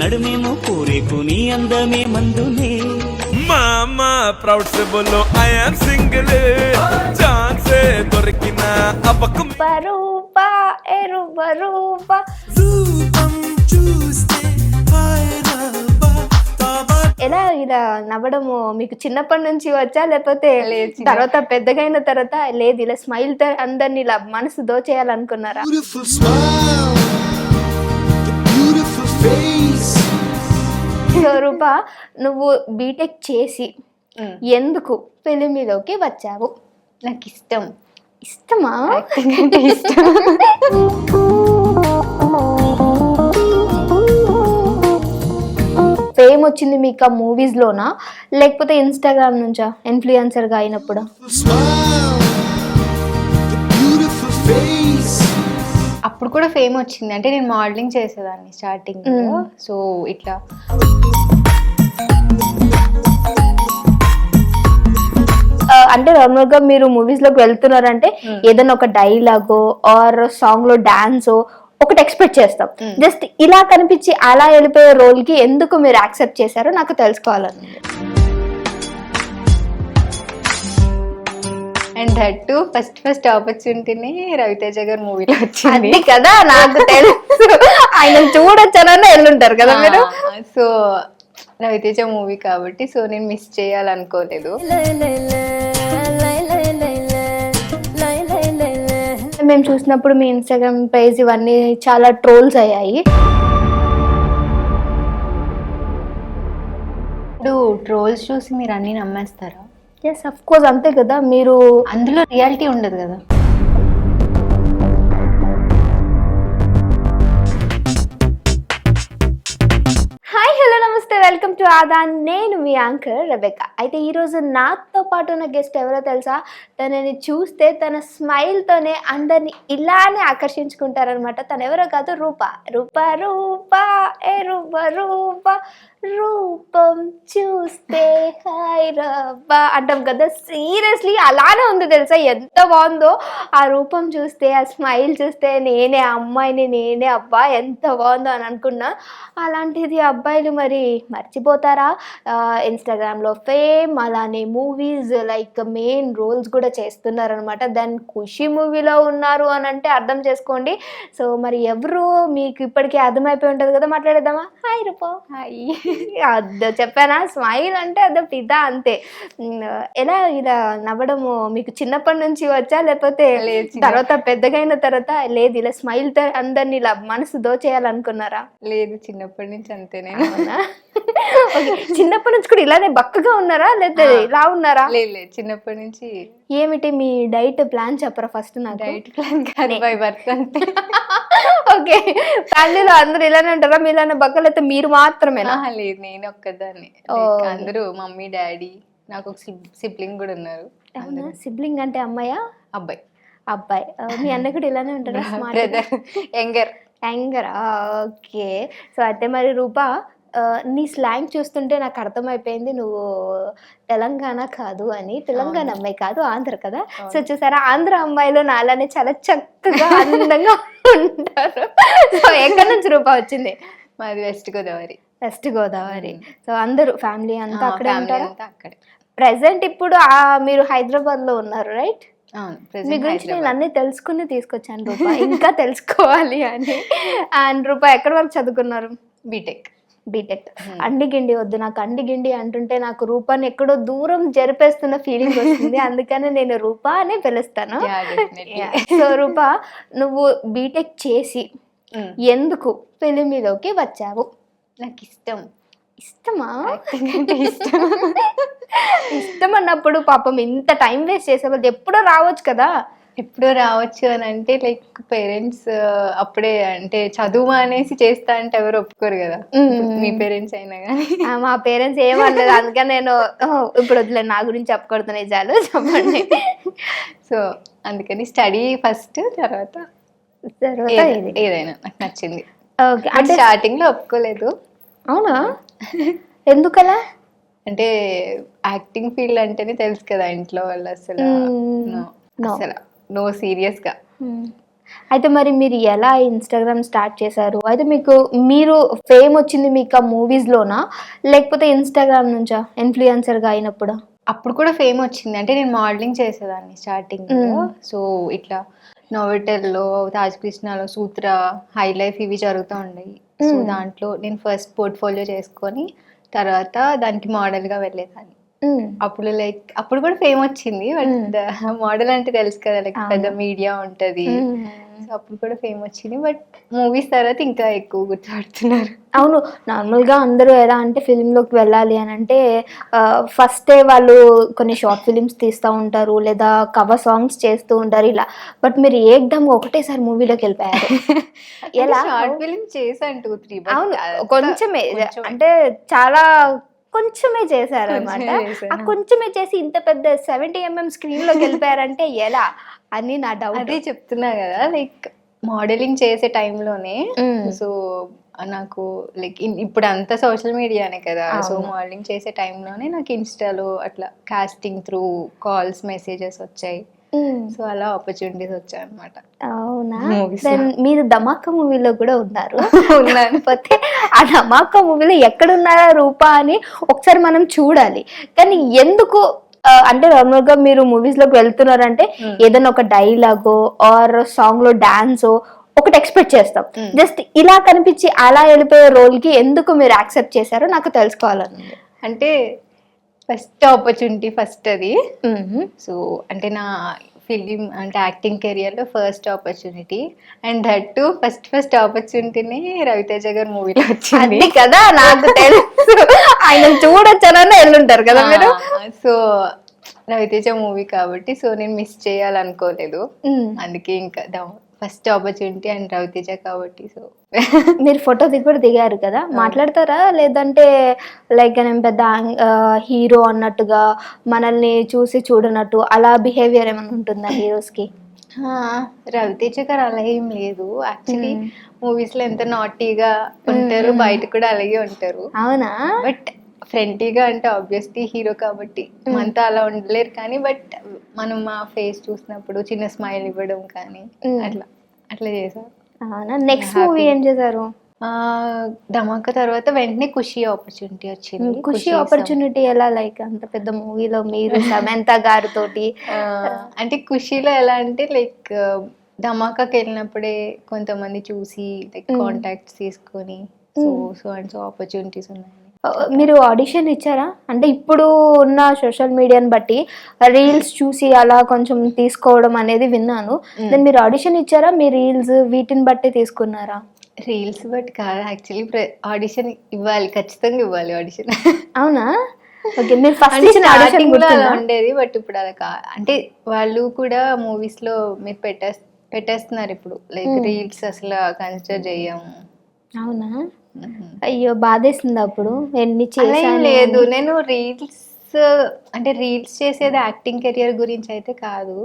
నడుమేమో కోరేకు నీ అందమే మందునే మామా ప్రౌడ్ సిబుల్లో ఐఎమ్ సింగిల్. ఛాన్సే దొరికిన అపకం రూపా ఎరుబ రూపా రూపం చూస్తే ఎలా ఇలా నవ్వడము? మీకు చిన్నప్పటి నుంచి వచ్చా? లేకపోతే తర్వాత పెద్దగా అయిన తర్వాత లేదు ఇలా స్మైల్తో అందరిని ఇలా మనసు దోచేయాలనుకున్నారా? సో రూప నువ్వు బీటెక్ చేసి ఎందుకు ఫిలిమిలోకి వచ్చావు? నాకు ఇష్టం ఇష్టమా ఇష్టం. ఫేమ్ వచ్చింది మీకు ఆ మూవీస్ లోనా? లేకపోతే ఇన్స్టాగ్రామ్ నుంచా? ఇన్ఫ్లుయెన్సర్గా అయినప్పుడు? అప్పుడు కూడా ఫేమ్ వచ్చింది. అంటే నేను మోడలింగ్ చేసేదాన్ని స్టార్టింగ్. సో ఇట్లా. అంటే నార్మల్గా మీరు మూవీస్లోకి వెళ్తున్నారంటే ఏదైనా ఒక డైలాగ్ ఆర్ సాంగ్లో డాన్స్ ఒకటి ఎక్స్పెక్ట్ చేస్తాం. జస్ట్ ఇలా కనిపించి అలా వెళ్ళిపోయే రోల్కి ఎందుకు మీరు యాక్సెప్ట్ చేశారో నాకు తెలుసుకోవాలని and that to first first ఆపర్చునిటీని Raviteja గారి మూవీలో వచ్చింది. కదా నాకు తెలుసు. ఆయన చూడొచ్చానని వెళ్ళుంటారు కదా మీరు? సో రవితేజ మూవీ కాబట్టి సో నేను మిస్ చేయాలనుకోలేదు. మేము చూసినప్పుడు మీ ఇన్స్టాగ్రామ్ పేజ్ ఇవన్నీ చాలా ట్రోల్స్ అయ్యాయి. ఇప్పుడు ట్రోల్స్ చూసి మీరు అన్ని నమ్మేస్తారా? ఎస్ అఫ్ కోర్స్ అంతే కదా. మీరు అందులో రియాలిటీ ఉండదు కదా. హాయ్ హలో నమస్తే. వెల్కమ్ టు ఆదా నేను మీ యాంకర్ రెబెకా అయితే ఈరోజు నాతో పాటు ఉన్న గెస్ట్ ఎవరో తెలుసా? తనని చూస్తే తన స్మైల్తోనే అందరిని ఇలానే ఆకర్షించుకుంటారనమాట తను ఎవరో కాదు రూప. రూప రూప. ఏ రూప రూప. రూపం చూస్తే హాయ్ రబ్బా అంటాం కదా. సీరియస్లీ అలానే ఉంది తెలుసా? ఎంత బాగుందో? ఆ రూపం చూస్తే ఆ స్మైల్ చూస్తే నేనే అమ్మాయిని నేనే అబ్బా ఎంత బాగుందో అని అనుకున్నా. అలాంటిది అబ్బాయిలు మరి మర్చిపోతారా? ఇన్స్టాగ్రామ్లో ఫేమ్ అలానే మూవీస్ లైక్ మెయిన్ రోల్స్ కూడా చేస్తున్నారనమాట దాని ఖుషి మూవీలో ఉన్నారు అని అంటే అర్థం చేసుకోండి. సో మరి ఎవరు మీకు ఇప్పటికీ అర్థమైపోయి ఉంటుంది కదా మాట్లాడేద్దామా? హాయ్ రూపా. హాయ్ అదో చెప్పానా? స్మైల్ అంటే అదో పిదా అంతే. ఎలా ఇలా నవ్వడము? మీకు చిన్నప్పటి నుంచి వచ్చా? లేకపోతే తర్వాత పెద్దగా అయిన తర్వాత లేదు ఇలా స్మైల్తో అందరిని ఇలా మనసు దోచేయాలనుకున్నారా? లేదు చిన్నప్పటి నుంచి అంతే నేను. చిన్నప్పటి నుంచి కూడా ఇలానే బక్కగా ఉన్నారా? లేదా ఇలా ఉన్నారా? లేదు. చిన్నప్పటి నుంచి ఏమిటి మీ డైట్ ప్లాన్ చెప్పరా ఫస్ట్ నాకు? డైట్ ప్లాన్ కాదు బై బర్త్ అంతే. ఓకే. ఫ్యామిలీలో అందరూ ఇలానే ఉంటారా? మీ ఇలానే బక్కలు అయితే మీరు మాత్రమేనా? లేదు నేను ఒక్కదాన్ని. అందరూ మమ్మీ డాడీ నాకు ఒక సిబ్లింగ్ కూడా ఉన్నారు. సిబ్లింగ్ అంటే అమ్మాయా? అబ్బాయి. అబ్బాయి. మీ అన్న కూడా ఇలానే ఉంటారా? బ్రదర్. యంగర్. యాంగరా? ఓకే. సో అయితే మరి రూపా నీ స్లాంగ్ చూస్తుంటే నాకు అర్థమైపోయింది నువ్వు తెలంగాణ కాదు అని. తెలంగాణ అమ్మాయి కాదు ఆంధ్ర కదా. సో చూసారా ఆంధ్ర అమ్మాయిలు నాలానే చాలా చక్కగా అందంగా ఉంటారు. సో ఎక్కడి నుంచి రూపా వచ్చింది? మాది West Godavari West Godavari so అందరూ ఫ్యామిలీ అంతా అక్కడే ఉంటారా? అక్కడే. ప్రెసెంట్ ఇప్పుడు మీరు హైదరాబాద్లో ఉన్నారు రైట్ మీ గురించి నేను. అన్ని తెలుసుకుని తీసుకొచ్చాను రూపా. ఇంకా తెలుసుకోవాలి అని. అండ్ రూపా ఎక్కడి వరకు చదువుకున్నారు? BTech BTech. అండి గిండి వద్దు నాకు అండి గిండి అంటుంటే నాకు రూపాన్ని ఎక్కడో దూరం జరిపేస్తున్న ఫీలింగ్ వస్తుంది. అందుకని నేను రూపా అని పిలుస్తాను. సో రూపా నువ్వు బీటెక్ చేసి Mm. ఎందుకు ఫిలిమిలోకి వచ్చావు? నాకు ఇష్టం. ఇష్టమా? ఇష్టం ఇష్టం. అన్నప్పుడు పాపం ఇంత టైం వేస్ట్ చేసేవాళ్ళు ఎప్పుడో రావచ్చు కదా. ఎప్పుడు రావచ్చు అని అంటే లైక్ పేరెంట్స్ అప్పుడే అంటే చదువు అనేసి చేస్తా అంటే ఎవరు ఒప్పుకోరు కదా. మీ పేరెంట్స్ అయినా కానీ మా పేరెంట్స్ ఏమనలేదు. అందుకని నేను "ఓ, ఇప్పుడు వదిలే నా గురించి చెప్పకూడదు నిజాలు చెప్పండి. సో అందుకని స్టడీ ఫస్ట్ తర్వాత ఏదైనా. నాకు నచ్చింది. ఓకే అంటే స్టార్టింగ్లో ఒప్పుకోలేదు. అవునా? ఎందుకలా? అంటే యాక్టింగ్ ఫీల్డ్ అంటేనే తెలుసు కదా ఇంట్లో వాళ్ళు అసలు. అసలు నో సీరియస్గా. Hmm. అయితే మరి మీరు ఎలా ఇన్స్టాగ్రామ్ స్టార్ట్ చేశారు? అయితే మీకు మీరు ఫేమ్ వచ్చింది మీకు ఆ మూవీస్లోనా లేకపోతే ఇన్స్టాగ్రామ్ నుంచా? ఇన్ఫ్లుయెన్సర్గా అయినప్పుడు? అప్పుడు కూడా ఫేమ్ వచ్చింది. అంటే నేను మోడలింగ్ చేసేదాన్ని స్టార్టింగ్. సో ఇట్లా నోవెటెల్లో తాజ్ కృష్ణలో సూత్ర హై లైఫ్ ఇవి జరుగుతూ ఉండేవి. So hmm. దాంట్లో నేను ఫస్ట్ పోర్ట్ఫోలియో చేసుకొని తర్వాత దానికి మోడల్గా వెళ్ళేదాన్ని. అప్పుడు లైక్ అప్పుడు కూడా ఫేమ్ వచ్చింది బట్ మోడల్ అంటే తెలుసు కదా లైక్ పెద్ద మీడియా ఉంటది. సో అప్పుడు కూడా ఫేమ్ వచ్చింది బట్ మూవీస్ తర్వాత ఇంకా ఎక్కువ గుర్తుపడుతున్నారు. అవును నార్మల్గా అందరూ ఎలా అంటే ఫిలింలోకి వెళ్ళాలి అని అంటే ఫస్టే వాళ్ళు కొన్ని షార్ట్ ఫిలిమ్స్ తీస్తూ ఉంటారు లేదా కవర్ సాంగ్స్ చేస్తూ ఉంటారు ఇలా. బట్ మీరు ఏకదమ్ ఒకటేసారి మూవీలోకి వెళ్ళిపోయారు. ఎలా? షార్ట్ ఫిల్మ్ చేశాను టూ త్రీ అవును కొంచెమే. అంటే చాలా కొంచెమే చేశారు అనమాట కొంచెమే చేశాను. ఆ కొంచెమే చేసి ఇంత పెద్ద సెవెంటీ ఎంఎం స్క్రీన్లోకి వెళ్ళిపోయారంటే ఎలా అని నా డౌట్ అదే చెప్తున్నా కదా లైక్ మోడలింగ్ చేసే టైంలోనే. సో నాకు లైక్ ఇప్పుడు అంతా సోషల్ మీడియానే కదా సో. మోడలింగ్ చేసే టైంలోనే నాకు ఇన్స్టాలో అట్లా కాస్టింగ్ త్రూ కాల్స్ మెసేజెస్ వచ్చాయి సో అలా ఆపర్చునిటీస్ వచ్చాయి అనమాట అవునా Then మీరు ధమాకా మూవీలో కూడా ఉన్నారు. కాకపోతే ఆ ధమాకా మూవీలో ఎక్కడున్నారా రూపా అని ఒకసారి మనం చూడాలి. కానీ ఎందుకు అంటే నార్మల్గా మీరు మూవీస్లోకి వెళ్తున్నారంటే ఏదైనా ఒక డైలాగో ఆర్ సాంగ్లో డాన్స్ ఒకటి ఎక్స్పెక్ట్ చేస్తాం. జస్ట్ ఇలా కనిపించి అలా వెళ్ళిపోయే రోల్కి ఎందుకు మీరు యాక్సెప్ట్ చేశారో నాకు తెలుసుకోవాలని అంటే ఫస్ట్ ఆపర్చునిటీ ఫస్ట్ అది. సో అంటే నా ఫిలిం అంటే యాక్టింగ్ కెరియర్లో first opportunity and that to first first ఆపర్చునిటీని Raviteja గారి మూవీలో వచ్చింది. కదా నాకు తెలుసు. ఆయన చూడొచ్చానని వెళ్ళుంటారు కదా మీరు? సో రవితేజ మూవీ కాబట్టి సో నేను మిస్ చేయాలనుకోలేదు. మ్మ్. అందుకే ఇంకా ఫస్ట్ ఆపర్చునిటీ అండ్ రవితేజ కాబట్టి సో మీరు ఫోటో దిగి కూడా దిగారు కదా? మాట్లాడతారా? లేదంటే లైక్ నేను పెద్ద హీరో అన్నట్టుగా మనల్ని చూసి చూడనట్టు అలా బిహేవియర్ ఏమైనా ఉంటుందా హీరోస్కి రవితేజ గారు అలా ఏం లేదు. యాక్చువల్లీ మూవీస్లో ఎంత నాటీగా ఉంటారు బయట కూడా అలాగే ఉంటారు. అవునా? బట్ ఫ్రెండ్లీగా అంటే ఆబ్వియస్లీ హీరో కాబట్టి మనతో అలా ఉండలేరు కానీ బట్ మనం మా ఫేస్ చూసినప్పుడు చిన్న స్మైల్ ఇవ్వడం కానీ Mm. అట్లా అట్లా చేశారు అవునా? నెక్స్ట్ మూవీ ఏం చేశారు? ఆ, ధమాకా తర్వాత వెంటనే ఖుషి ఆపర్చునిటీ వచ్చింది. ఖుషి ఆపర్చునిటీ ఎలా లైక్ అంత పెద్ద మూవీలో మీరు సమంత గారితోటి? అంటే ఖుషీలో ఎలా అంటే లైక్ ధమాకాకి వెళ్ళినప్పుడే కొంతమంది చూసి లైక్ కాంటాక్ట్స్ తీసుకొని so so and so opportunities ఉన్నాయి. మీరు ఆడిషన్ ఇచ్చారా? అంటే ఇప్పుడు ఉన్న సోషల్ మీడియాని బట్టి రీల్స్ చూసి అలా కొంచెం తీసుకోవడం అనేది విన్నాను. దెన్ మీరు ఆడిషన్ ఇచ్చారా? మీ రీల్స్ వీటిని బట్టి తీసుకున్నారా? రీల్స్ బట్ కాదు యాక్చువల్లీ ఆడిషన్ ఇవ్వాలి ఖచ్చితంగా ఇవ్వాలి ఆడిషన్ అవునా? ఓకే మీరు ఫస్ట్ ఇచ్చిన ఆడిషన్ గుర్తుందా? ఉండేది బట్ ఇప్పుడు అలా కా అంటే వాళ్ళు కూడా మూవీస్లో మీరు పెట్టే పెట్టేస్తున్నారు ఇప్పుడు. లైక్ రీల్స్ అసలు కన్సిడర్ చెయ్యము అవునా? అయ్యో బాధేసింది అప్పుడు? ఎన్ని లేదు. నేను రీల్స్ అంటే రీల్స్ చేసేది యాక్టింగ్ కెరియర్ గురించి అయితే కాదు.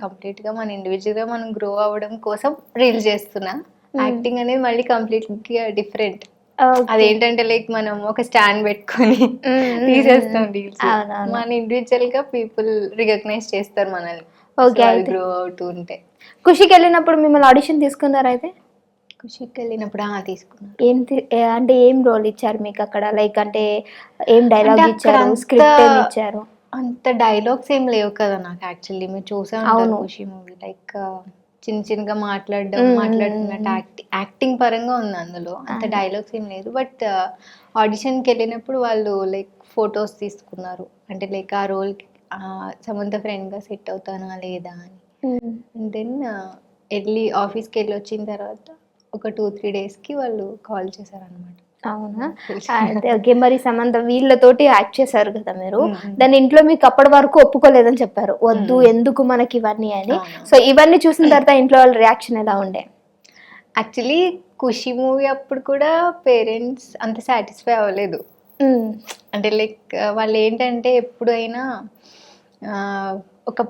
కంప్లీట్గా మన ఇండివిజువల్గా మనం గ్రో అవ్వడం కోసం రీల్స్ చేస్తున్నా. యాక్టింగ్ అనేది మళ్ళీ కంప్లీట్గా డిఫరెంట్. అదేంటంటే లైక్ మనం ఒక స్టాండ్ పెట్టుకొని తీసేస్తాం రీల్స్. మన ఇండివిజువల్గా పీపుల్ రికగ్నైజ్ చేస్తారు మనల్ని. అయితే. గ్రో అవుతూ ఉంటే. ఖుషికి వెళ్ళినప్పుడు మిమ్మల్ని ఆడిషన్ తీసుకున్నారా ఖుషికి వెళ్ళినప్పుడు ఆ తీసుకున్నాను ఏం అంటే ఏం రోల్ ఇచ్చారు మీకు అక్కడ? లైక్ అంటే ఏం డైలాగ్ ఇచ్చారు? స్క్రిప్ట్ ఏం ఇచ్చారు? అంత డైలాగ్స్ ఏం లేవు కదా నాకు యాక్చువల్లీ. మీరు చూసే ఉంటారు అవును. ఖుషి మూవీ. లైక్ చిన్న చిన్నగా మాట్లాడడం మాట్లాడుతున్నట్టు యాక్టింగ్ యాక్టింగ్ పరంగా ఉంది అందులో. అంత డైలాగ్స్ ఏం లేదు. బట్ ఆడిషన్కి వెళ్ళినప్పుడు వాళ్ళు లైక్ ఫొటోస్ తీసుకున్నారు. అంటే లైక్ ఆ రోల్ సమంత ఫ్రెండ్గా సెట్ అవుతానా లేదా అని. దెన్ వెళ్ళి ఆఫీస్కి వెళ్ళి వచ్చిన తర్వాత ఒక టూ త్రీ డేస్కి వాళ్ళు కాల్ చేశారనమాట అవునా అయితే ఓకే మరి సమంత వీళ్ళతోటి యాక్ట్ చేశారు కదా మీరు. దాని ఇంట్లో మీకు అప్పటి వరకు ఒప్పుకోలేదని చెప్పారు వద్దు ఎందుకు మనకి ఇవన్నీ అని. సో ఇవన్నీ చూసిన తర్వాత ఇంట్లో వాళ్ళ రియాక్షన్ ఎలా ఉండే యాక్చువల్లీ ఖుషి మూవీ అప్పుడు కూడా పేరెంట్స్ అంత సాటిస్ఫై అవ్వలేదు. అంటే లైక్ వాళ్ళు ఏంటంటే ఎప్పుడైనా ఒక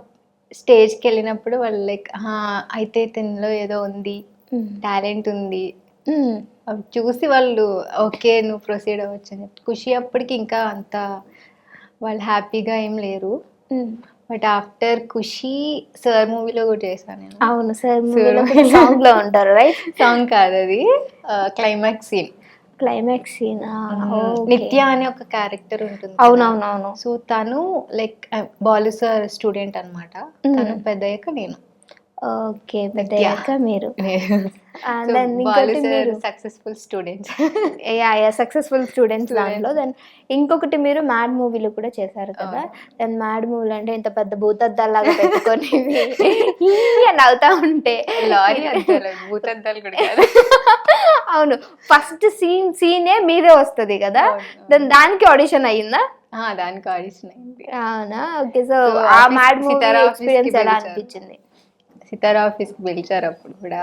స్టేజ్కి వెళ్ళినప్పుడు వాళ్ళు లైక్ అయితే తినలో ఏదో ఉంది. టాలెంట్ ఉంది. అవి చూసి వాళ్ళు ఓకే నువ్వు ప్రొసీడ్ అవ్వచ్చు అని చెప్పి. ఖుషి అప్పటికి ఇంకా అంత వాళ్ళు హ్యాపీగా ఏం లేరు. Hmm. But after Kushi sir మూవీలో కూడా చేశాను అవును సార్ Sir. సాంగ్లో ఉంటారు రైట్ సాంగ్ కాదు అది. క్లైమాక్స్ సీన్ క్లైమాక్స్ సీన్ నిత్య అనే ఒక క్యారెక్టర్ ఉంటుంది అవునవునవును. సో తను లైక్ బాలు సార్ స్టూడెంట్ అన్నమాట. తను పెద్దయ్యాక నేను. ఓకే పెద్దయ్యాక మీరు. ఇంకోటి మీరు సక్సెస్ఫుల్ స్టూడెంట్స్ సక్సెస్ఫుల్ స్టూడెంట్స్ దాంట్లో. దెన్ ఇంకొకటి మీరు మ్యాడ్ మూవీలో కూడా చేశారు కదా. దెన్ మ్యాడ్ మూవీలో అంటే ఇంత పెద్ద భూతద్దాలాగా పెట్టుకొని ఈ అని నవ్వుతా ఉంటే. లారీ భూతద్దాలు కూడా అవును ఫస్ట్ సీన్ సీనే మీదే వస్తది కదా. దెన్ దానికి ఆడిషన్ అయ్యిందా? దానికి ఆడిషన్ అయింది అవునా? ఓకే సో ఆ మ్యాడ్ మూవీ ఎక్స్పీరియన్స్ ఎలా. అనిపించింది? సితారా ఆఫీస్కి పిలిచారు అప్పుడు కూడా.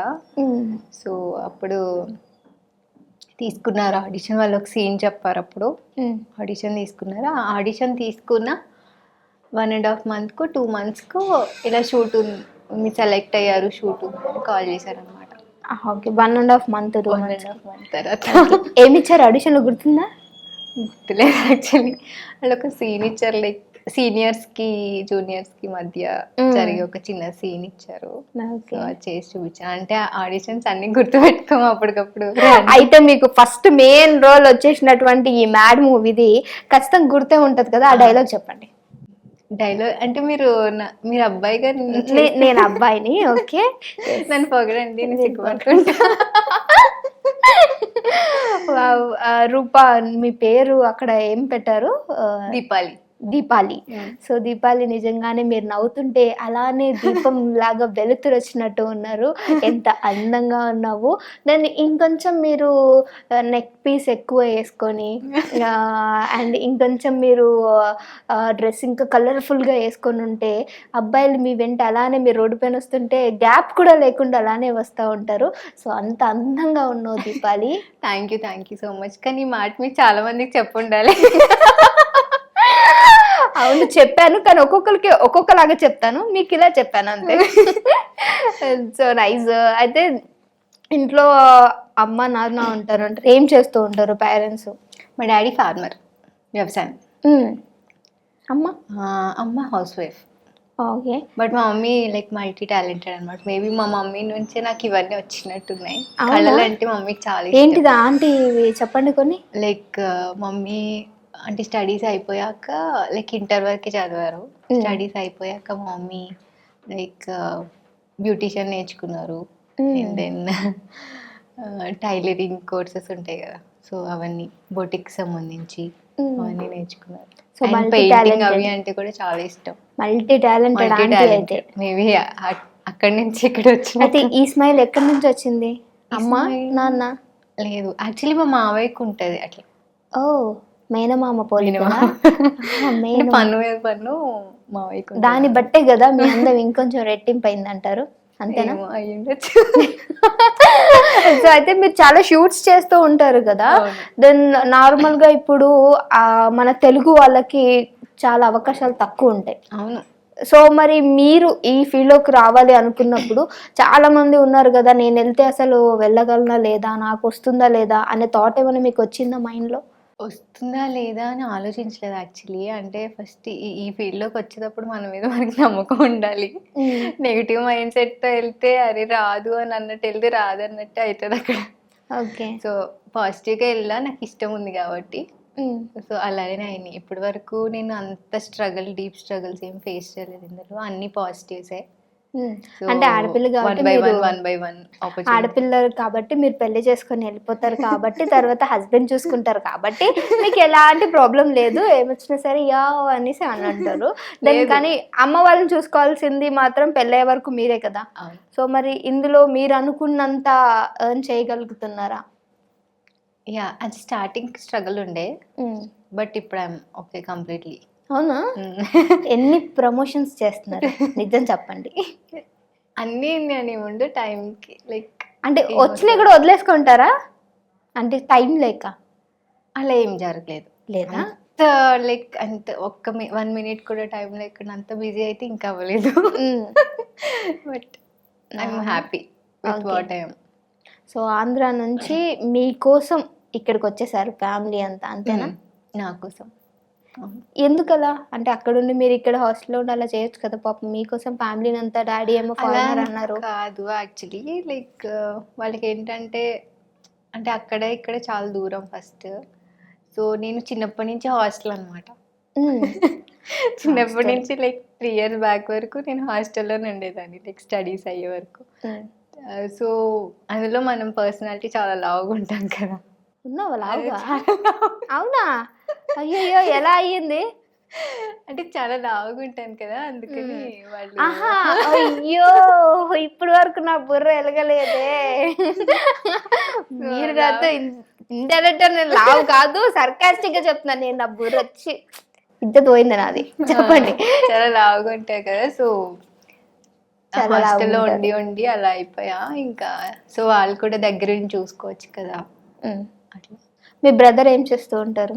సో అప్పుడు తీసుకున్నారు. ఆడిషన్ వాళ్ళు ఒక సీన్ చెప్పారు అప్పుడు. ఆడిషన్ తీసుకున్నారు. ఆ ఆడిషన్ తీసుకున్న వన్ అండ్ హాఫ్ మంత్కు టూ మంత్స్కు ఇలా షూట్ మీ సెలెక్ట్ అయ్యారు షూట్ కాల్ చేశారు అనమాట okay. One and half month two one and half month తర్వాత. ఏమి ఇచ్చారు ఆడిషన్లో గుర్తుందా? గుర్తులేదు యాక్చువల్లీ వాళ్ళు ఒక సీన్ ఇచ్చారు లైక్ సీనియర్స్కి జూనియర్స్కి మధ్య. జరిగే ఒక చిన్న సీన్ ఇచ్చారు. చేసి చూపించాను అంటే ఆడిషన్స్ అన్ని గుర్తుపెట్టుకోము అప్పటికప్పుడు. అయితే మీకు ఫస్ట్ మెయిన్ రోల్ వచ్చేసినటువంటి ఈ మ్యాడ్ మూవీది ఖచ్చితంగా గుర్తే ఉంటది కదా? ఆ డైలాగ్ చెప్పండి. డైలాగ్ అంటే మీరు మీరు అబ్బాయి గారు నేను అబ్బాయిని ఓకే. నన్ను పొగడండి నేను సిగ్గుపడుకుంటా. రూపా మీ పేరు అక్కడ ఏం పెట్టారు? దీపాలి. దీపాలి. సో దీపాలి నిజంగానే మీరు నవ్వుతుంటే అలానే దీపం లాగా వెలుతురు వచ్చినట్టు ఉన్నారు. ఎంత అందంగా ఉన్నావు. దాన్ని ఇంకొంచెం మీరు నెక్ పీస్ ఎక్కువ వేసుకొని అండ్ ఇంకొంచెం మీరు డ్రెస్ ఇంకా కలర్ఫుల్గా వేసుకొని ఉంటే అబ్బాయిలు మీ వెంట అలానే మీరు రోడ్డు పైన వస్తుంటే గ్యాప్ కూడా లేకుండా అలానే వస్తూ ఉంటారు. సో అంత అందంగా ఉన్నావు Deepali. Thank you thank you so much కానీ మాట మీకు చాలా మందికి చెప్పుండాలి అవును చెప్పాను కానీ ఒక్కొక్కరికి ఒక్కొక్కలాగా చెప్తాను. మీకు ఇలా చెప్పాను అంతే. So nice. అయితే ఇంట్లో అమ్మ నాన్న ఉంటారు అంటారు ఏం చేస్తూ ఉంటారు పేరెంట్స్ మా డాడీ ఫార్మర్ వ్యవసాయం. అమ్మ? అమ్మ హౌస్ వైఫ్ ఓకే. బట్ మా మమ్మీ లైక్ మల్టీ టాలెంటెడ్ అనమాట మేబీ మా మమ్మీ నుంచే నాకు ఇవన్నీ వచ్చినట్టున్నాయి? కళలు అంటే మమ్మీకి చాలా ఏంటిది ఆంటీ చెప్పండి కొన్ని. లైక్ మమ్మీ అంటే స్టడీస్ అయిపోయాక లైక్ ఇంటర్ వరకే చదివారు. స్టడీస్ అయిపోయాక మా మమ్మీ లైక్ బ్యూటిషియన్ నేర్చుకున్నారు. అండ్ దెన్ టైలరింగ్ కోర్సెస్ ఉంటాయి కదా. సో అవన్నీ బొటిక్ సంబంధించి అవన్నీ నేర్చుకున్నారు. So, painting. అవి అంటే కూడా చాలా ఇష్టం. మల్టీ టాలెంటెడ్ అయితే. మేబీ అక్కడి నుంచి ఇక్కడ వచ్చిన అయితే ఈ స్మైల్ ఎక్కడి నుంచి వచ్చింది? అమ్మ నాన్న? లేదు. యాక్చువల్లీ మా మావయ్యకు ఉంటది అట్లా. ఓ. మేనమామ మేన పన్ను మీద పన్ను. దాన్ని బట్టే కదా మీ అందం ఇంకొంచెం రెట్టింపైంది అంటారు అంతేనా సో అయితే మీరు చాలా షూట్స్ చేస్తూ ఉంటారు కదా. దెన్ నార్మల్గా ఇప్పుడు మన తెలుగు వాళ్ళకి చాలా అవకాశాలు తక్కువ ఉంటాయి. అవును. సో మరి మీరు ఈ ఫీల్డ్లోకి రావాలి అనుకున్నప్పుడు చాలా మంది ఉన్నారు కదా నేను వెళ్తే అసలు వెళ్ళగలనా లేదా? నాకు వస్తుందా లేదా? అనే థాట్ ఏమైనా మీకు వచ్చిందా మైండ్లో? వస్తుందా లేదా అని ఆలోచించలేదు యాక్చువల్లీ. అంటే ఫస్ట్ ఈ ఈ ఫీల్డ్లోకి వచ్చేటప్పుడు మన మీద మనకి నమ్మకం ఉండాలి. నెగిటివ్ మైండ్ సెట్తో వెళ్తే అరే రాదు అని అన్నట్టు వెళ్తే రాదు అన్నట్టు అవుతుంది అక్కడ. ఓకే. సో పాజిటివ్గా వెళ్ళా నాకు ఇష్టం ఉంది కాబట్టి. సో అలానే అయినాయి. ఇప్పటి వరకు నేను అంత స్ట్రగుల్ డీప్ స్ట్రగుల్స్ ఏం ఫేస్ చేయలేదు ఇందులో. అన్ని పాజిటివ్సే. అంటే ఆడపిల్ల కాబట్టి ఆడపిల్ల కాబట్టి మీరు పెళ్ళి చేసుకొని వెళ్ళిపోతారు కాబట్టి తర్వాత హస్బెండ్ చూసుకుంటారు కాబట్టి మీకు ఎలాంటి ప్రాబ్లం లేదు. ఏమొచ్చినా సరే యా అనేసి అని అంటారు. దాని. కానీ అమ్మ వాళ్ళని చూసుకోవాల్సింది మాత్రం పెళ్ళయ్యే వరకు మీరే కదా. సో మరి ఇందులో మీరు అనుకున్నంత ఎర్న్ చేయగలుగుతున్నారా? యా అది స్టార్టింగ్ స్ట్రగుల్ ఉండే. బట్ ఇప్పుడు ఐఎమ్ ఓకే కంప్లీట్లీ అవునా? ఎన్ని ప్రమోషన్స్ చేస్తున్నారు? నిజం చెప్పండి. అన్నీ నేను ఉండు టైంకి లైక్ అంటే వచ్చినాయి కూడా వదిలేసుకుంటారా? అంటే టైం లేక? అలా ఏం జరగలేదు. లేదా? లైక్ అంత ఒక్క వన్ మినిట్ కూడా టైం లేకుండా అంత బిజీ అయితే ఇంకా అవ్వలేదు. But I'm happy with. What I'm so Andhra నుంచి మీకోసం ఇక్కడికి వచ్చేసారు ఫ్యామిలీ అంతా అంతేనా? నా కోసం. ఎందుకలా? అంటే అక్కడుండి మీరు ఇక్కడ హాస్టల్లో ఉండి అలా చేయొచ్చు కదా పాపం. మీకోసం ఫ్యామిలీని అంతా డాడీ ఏమో ఫారెనర్ అన్నారు. కాదు యాక్చువల్లీ లైక్ వాళ్ళకి ఏంటంటే అంటే అక్కడ ఇక్కడ చాలా దూరం ఫస్ట్ సో నేను చిన్నప్పటి నుంచి హాస్టల్ అనమాట. చిన్నప్పటి నుంచి లైక్ త్రీ ఇయర్స్ బ్యాక్ వరకు నేను హాస్టల్లోనే ఉండేదాన్ని. లైక్ స్టడీస్ అయ్యే వరకు. సో అందులో మనం పర్సనాలిటీ చాలా లావుగా ఉంటాం కదా. ఉన్నావా? లావుగా? అవునా? అయ్యయ్యో ఎలా అయ్యింది? అంటే చాలా లావుగా ఉంటాను కదా అందుకని వాళ్ళు ఆహా అయ్యో ఇప్పుడు వరకు నా బుర్ర ఎలగలేదే మీరు నాతో ఇండైరెక్ట్ నేను లావు కాదు సర్కాస్టిక్గా చెప్తున్నాను నేను నా బుర్ర వచ్చి. ఇద్దరు పోయింది నాది. చెప్పండి. చాలా లావుగా ఉంటాయి కదా సో హాస్టల్లో. ఉండి ఉండి అలా అయిపోయా? ఇంకా సో వాళ్ళు కూడా దగ్గర చూసుకోవచ్చు కదా. అట్లా మీ బ్రదర్ ఏం చేస్తూ ఉంటారు?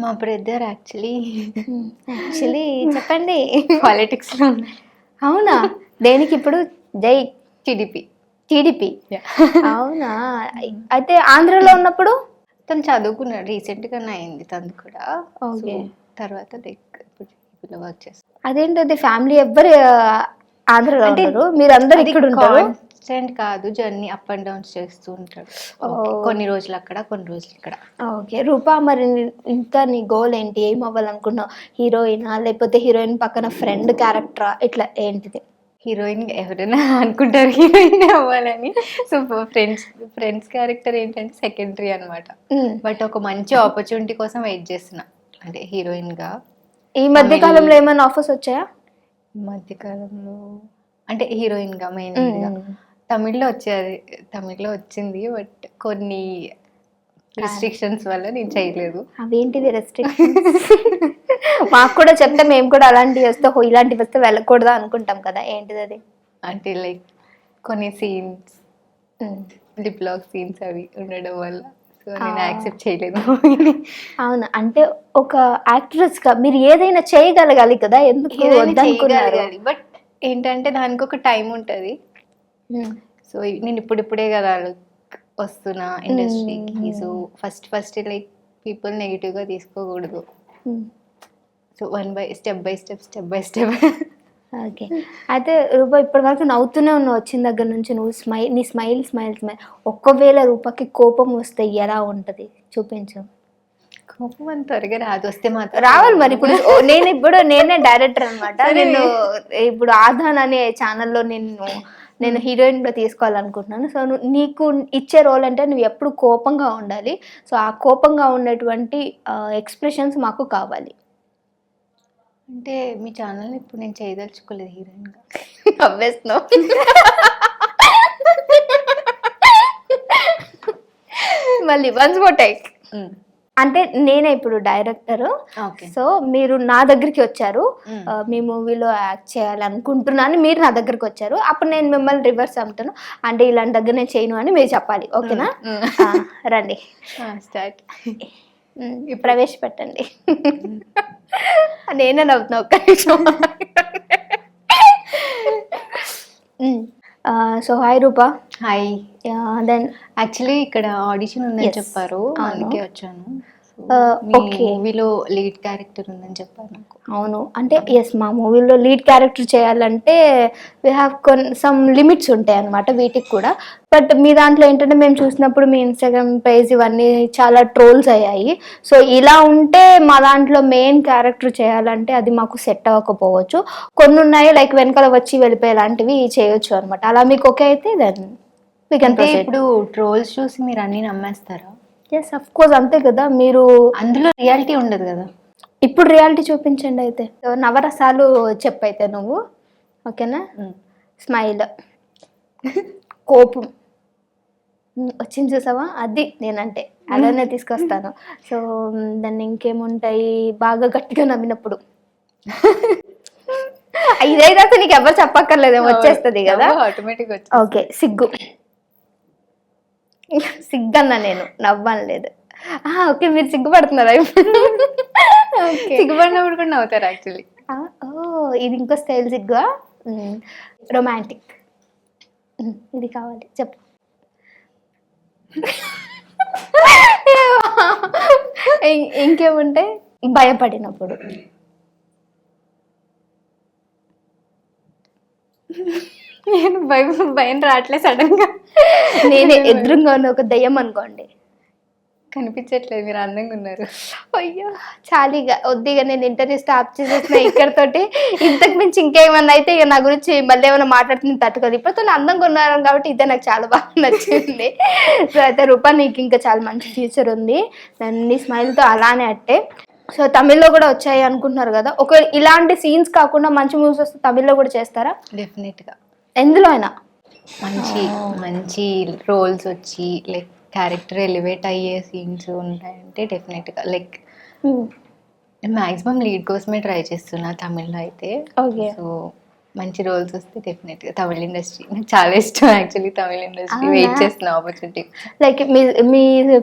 మా బ్రదర్ యాక్చువల్లీ యాక్చువల్లీ చెప్పండి. పాలిటిక్స్లో ఉన్నారు అవునా? దేనికి ఇప్పుడు? జై టీడీపీ. టీడీపీ. అవునా? అయితే ఆంధ్రలో ఉన్నప్పుడు? తను చదువుకున్నాడు. రీసెంట్ గానే అయింది తను కూడా. So, తర్వాత లైక్ ఇప్పుడు టీడీపీలో వర్క్ చేస్తాను అదేంటది? ఫ్యామిలీ ఎవ్వరు ఆంధ్రలో ఉండరు. మీరు అందరు ఇక్కడ ఉంటారు కాన్స్టెంట్ కాదు జర్నీ అప్ అండ్ డౌన్స్ చేస్తూ ఉంటాడు. Okay. కొన్ని రోజులు అక్కడ కొన్ని రోజులు ఇక్కడ. ఓకే రూపా మరి ఇంకా నీ గోల్ ఏంటి? ఏం అవ్వాలనుకున్నావు? హీరోయినా లేకపోతే హీరోయిన్ పక్కన ఫ్రెండ్ క్యారెక్టరా ఇట్లా ఏంటిది? హీరోయిన్ ఎవరైనా అనుకుంటారు హీరోయిన్ అవ్వాలని. సో ఫ్రెండ్స్ ఫ్రెండ్స్ క్యారెక్టర్ ఏంటంటే సెకండరీ అన్నమాట. ఉమ్. బట్ ఒక మంచి ఆపర్చునిటీ కోసం వెయిట్ చేస్తున్నా. అంటే హీరోయిన్గా. ఈ మధ్య కాలంలో ఏమైనా ఆఫర్స్ వచ్చాయా? ఈ మధ్య కాలంలో అంటే హీరోయిన్గా మెయిన్ మ్మ్. తమిళ్ళో వచ్చేది తమిళ్ళో వచ్చింది బట్ కొన్ని రిస్ట్రిక్షన్స్ వల్ల నేను చేయలేదు. అవేంటిది రెస్ట్రిక్షన్స్ మాకు కూడా చెప్తే మేము కూడా అలాంటివి వస్తే "హో, ఇలాంటివి వస్తే వెళ్ళకూడదా అనుకుంటాం కదా ఏంటిది అది? అంటే లైక్ కొన్ని సీన్స్ లిప్ లాక్ సీన్స్ అవి ఉండడం వల్ల సో నేను. యాక్సెప్ట్ చేయలేదు. అవును అంటే ఒక యాక్ట్రెస్గా మీరు ఏదైనా చేయగలగాలి కదా ఎందుకు బట్ ఏంటంటే దానికి ఒక టైం ఉంటుంది. సో నేను ఇప్పుడిప్పుడే కదా వస్తున్నా ఇండస్ట్రీకి so first first like people నెగిటివ్గా తీసుకోకూడదు. So one by step by step step by step okay అయితే రూపా ఇప్పటి వరకు నవ్వుతూనే ఉన్నావు వచ్చిన దగ్గర నుంచి. నువ్వు స్మైల్ నీ స్మైల్ స్మైల్ స్మైల్. ఒక్కవేళ రూపాకి కోపం వస్తే ఎలా ఉంటది? చూపించు. కోపం అంత త్వరగా రాదు. వస్తే మాత్రం రావాలి మరి. ఇప్పుడు నేను ఇప్పుడు నేనే డైరెక్టర్ అనమాట నేను ఇప్పుడు ఆధాన్ అనే ఛానల్లో నేను నేను హీరోయిన్గా తీసుకోవాలనుకుంటున్నాను. సో నీకు ఇచ్చే రోల్ అంటే నువ్వు ఎప్పుడు కోపంగా ఉండాలి. సో ఆ కోపంగా ఉన్నటువంటి ఎక్స్ప్రెషన్స్ మాకు కావాలి. అంటే మీ ఛానల్ ఇప్పుడు నేను చేయదలుచుకోలేదు హీరోయిన్గా. నవ్వేస్తున్నావు మళ్ళీ వన్స్ మోర్ టైక్ అంటే నేనే ఇప్పుడు డైరెక్టర్. సో మీరు నా దగ్గరికి వచ్చారు. మీ మూవీలో యాక్ట్ చేయాలనుకుంటున్నాను మీరు నా దగ్గరికి వచ్చారు. అప్పుడు నేను మిమ్మల్ని రివర్స్ అమ్ముతాను. అంటే ఇలాంటి దగ్గర నేను చేయను అని మీరు చెప్పాలి. ఓకేనా? రండి. స్టార్ట్. ప్రవేశపెట్టండి. నేనే నవ్వుతున్నా ఒక్క నిమిషం. So hi Rupa hi then actually ఇక్కడ ఆడిషన్ ఉందని. చెప్పారు. అందుకే వచ్చాను మూవీలో లీడ్ క్యారెక్టర్ ఉందని చెప్పారు నాకు. అవును. అంటే ఎస్ మా మూవీలో లీడ్ క్యారెక్టర్ చేయాలంటే వీ హ్యావ్ కొన్ సమ్ లిమిట్స్ ఉంటాయి అన్నమాట వీటికి కూడా. బట్ మీ దాంట్లో ఏంటంటే మేము చూసినప్పుడు మీ ఇన్స్టాగ్రామ్ పేజ్ ఇవన్నీ చాలా ట్రోల్స్ అయ్యాయి. సో ఇలా ఉంటే మా దాంట్లో మెయిన్ క్యారెక్టర్ చేయాలంటే అది మాకు సెట్ అవ్వకపోవచ్చు. కొన్ని ఉన్నాయి లైక్ వెనకాల వచ్చి వెళ్ళిపోయేలాంటివి చేయొచ్చు అనమాట అలా మీకు ఓకే అయితే దెన్ ఇప్పుడు ట్రోల్స్ చూసి మీరు అన్ని నమ్మేస్తారా? ఎస్ అఫ్ కోర్స్ అంతే కదా. మీరు అందులో రియాలిటీ ఉండదు కదా. ఇప్పుడు రియాలిటీ చూపించండి అయితే. నవరసాలు చెప్పైతే నువ్వు. ఓకేనా? స్మైల్. కోపం. వచ్చింది చూసావా? అది నేనంటే. అలానే తీసుకొస్తాను. సో దాన్ని ఇంకేముంటాయి? బాగా గట్టిగా నమ్మినప్పుడు. ఇదైతే నీకు ఎవరు చెప్పక్కర్లేదు వచ్చేస్తుంది కదా. ఆటోమేటిక్ ఓకే సిగ్గు. సిగ్గన్నా నేను నవ్వలేదు ఆ, ఓకే మీరు సిగ్గుపడుతున్నారా సిగ్గుపడినప్పుడు కూడా నవ్వుతారు యాక్చువల్లీ ఆ, ఓ ఇది ఇంకో స్టైల్ సిగ్గా రొమాంటిక్ ఇది కావాలి చెప్పు. ఇం- ఇంకేముంటాయి భయపడినప్పుడు. నేను భయం భయం రావట్లేదు సడన్గా. నేనే ఎదురుగా ఉన్న ఒక దయ్యం అనుకోండి. కనిపించట్లేదు మీరు అందంగా ఉన్నారు. అయ్యో చాలీగా వద్దిగా నేను ఇంటర్వ్యూ స్టాప్ చేసేసిన ఇక్కడతోటి. ఇంతకు మించి ఇంకేమన్నా అయితే ఇక నా గురించి మళ్ళీ ఏమైనా మాట్లాడుతుంది తట్టుకోదు ఇప్పుడుతో అందంగా ఉన్నాను కాబట్టి ఇదే నాకు చాలా బాగా నచ్చింది. సో అయితే రూపా నీకు ఇంకా చాలా మంచి ఫ్యూచర్ ఉంది. నీ స్మైల్తో అలానే అట్టే. సో తమిళ్ళో కూడా వచ్చాయి అనుకుంటున్నారు కదా. ఒకవేళ ఇలాంటి సీన్స్ కాకుండా మంచి మూవీస్ వస్తే తమిళ్ళో కూడా చేస్తారా? డెఫినెట్గా. ఎందులో అయినా. మంచి మంచి రోల్స్ వచ్చి లైక్ క్యారెక్టర్ ఎలివేట్ అయ్యే సీన్స్ ఉంటాయంటే డెఫినెట్గా లైక్ మాక్సిమం లీడ్ కోసమే ట్రై చేస్తున్నా తమిళ్ళో అయితే. ఓకే. సో మంచి రోల్స్ వస్తే డెఫినెట్గా తమిళ ఇండస్ట్రీ. నాకు చాలా ఇష్టం యాక్చువల్లీ తమిళ ఇండస్ట్రీ? వెయిట్ చేస్తున్న ఆపర్చునిటీ. లైక్ మీ మీ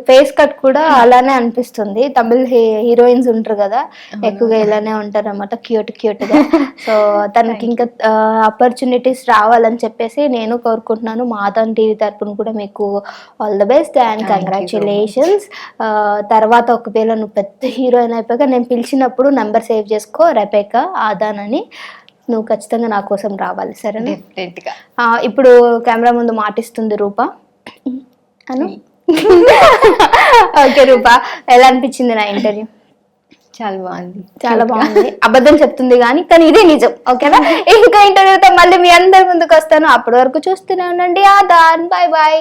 ఫేస్ కట్ కూడా అలానే అనిపిస్తుంది. తమిళ్ హీరోయిన్స్ ఉంటారు కదా ఎక్కువగా ఇలానే ఉంటారు అనమాట క్యూట్ క్యూట్గా సో తనకి ఇంకా ఆపర్చునిటీస్ రావాలని చెప్పేసి నేను కోరుకుంటున్నాను. మాధవన్ టీవీ తరపున కూడా మీకు all the best and congratulations. తర్వాత ఒకవేళ నువ్వు పెద్ద హీరోయిన్ అయిపోయాక నేను పిలిచినప్పుడు నెంబర్ సేవ్ చేసుకో రెపేక ఆదాన్ అని. నువ్వు ఖచ్చితంగా నా కోసం రావాలి సరేనా? ఆ, ఇప్పుడు కెమెరా ముందు మాటిస్తుంది రూప. అను? ఓకే రూప ఎలా అనిపించింది నా ఇంటర్వ్యూ చాలా బాగుంది. చాలా బాగుంది. అబద్ధం చెప్తుంది కానీ కానీ ఇదే నిజం ఓకేనా? ఇంకో ఇంటర్వ్యూతో మళ్ళీ మీ అందరి ముందుకు వస్తాను. అప్పటి వరకు చూస్తూనే ఉండండి. ఆ దాన్ బాయ్ బాయ్